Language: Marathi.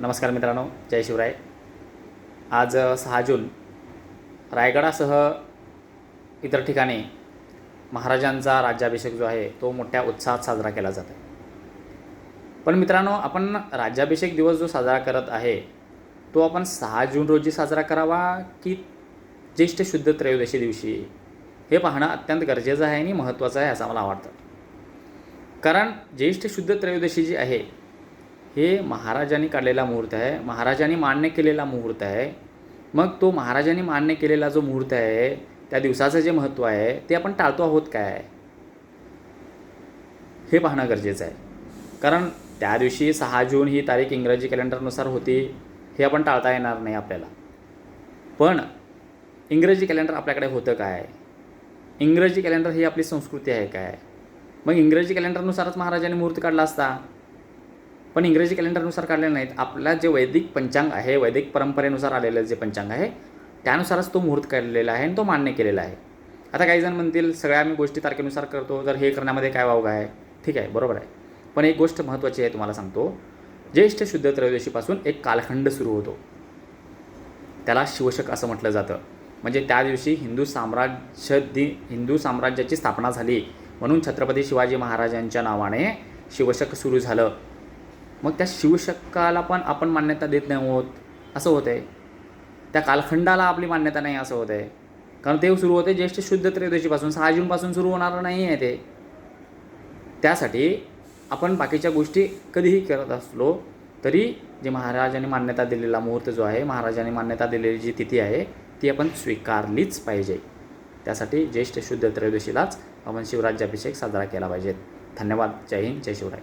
नमस्कार मित्रांनो जय शिवराय. आज सहा जून रायगडासह इतर ठिकाणी महाराजांचा राज्याभिषेक जो आहे तो मोठ्या उत्साहात साजरा केला जातो पण मित्रांनो आपण राज्याभिषेक दिवस जो साजरा करत आहे तो आपण सहा जून रोजी साजरा करावा की ज्येष्ठ शुद्ध त्रयोदशी दिवशी? हे पाहणं अत्यंत गरजेचं आहे आणि महत्त्वाचं आहे असं मला वाटतं. कारण ज्येष्ठ शुद्ध त्रयोदशी जी आहे हे महाराजांनी काढलेला मुहूर्त आहे. महाराजांनी मान्य केलेला मुहूर्त आहे. मग तो महाराजांनी मान्य केलेला जो मुहूर्त आहे त्या दिवसाचं जे महत्त्व आहे ते आपण टाळतो आहोत काय? हे पाहणं गरजेचं आहे. कारण त्या दिवशी सहा जून ही तारीख इंग्रजी कॅलेंडरनुसार होती हे आपण टाळता येणार नाही आपल्याला. पण इंग्रजी कॅलेंडर आपल्याकडे होतं काय? इंग्रजी कॅलेंडर ही आपली संस्कृती आहे काय? मग इंग्रजी कॅलेंडरनुसारच महाराजांनी मुहूर्त काढला असता. पण इंग्रजी कॅलेंडरनुसार काढलेलं नाहीत. आपला जे वैदिक पंचांग आहे वैदिक परंपरेनुसार आलेलं जे पंचांग आहे त्यानुसारच तो मुहूर्त काढलेला आहे आणि तो मान्य केलेला आहे. आता काही जण म्हणतील सगळ्या आम्ही गोष्टी तारखेनुसार करतो तर हे करण्यामध्ये काय वावगा आहे? ठीक आहे बरोबर आहे. पण एक गोष्ट महत्त्वाची आहे तुम्हाला सांगतो. ज्येष्ठ शुद्ध त्रयोदशीपासून एक कालखंड सुरू होतो. त्याला शिवशक असं म्हटलं जातं. म्हणजे त्या दिवशी हिंदू साम्राज्य दि हिंदू साम्राज्याची स्थापना झाली. म्हणून छत्रपती शिवाजी महाराजांच्या नावाने शिवशक सुरू झालं. मग त्या शिवशकाला पण आपण मान्यता देत नाही आहोत असं होतं आहे त्या कालखंडाला आपली मान्यता नाही असं होतं आहे कारण ते सुरू होते ज्येष्ठ शुद्ध त्रयोदशीपासून सहा जूनपासून सुरू होणार नाही आहे ते. त्यासाठी आपण बाकीच्या गोष्टी कधीही करत असलो तरी जे महाराजांनी मान्यता दिलेला मुहूर्त जो आहे महाराजांनी मान्यता दिलेली जी तिथी आहे ती आपण स्वीकारलीच पाहिजे. त्यासाठी ज्येष्ठ शुद्ध त्रयोदशीलाच आपण शिवराज्याभिषेक साजरा केला पाहिजे. धन्यवाद. जय हिंद. जय शिवराय.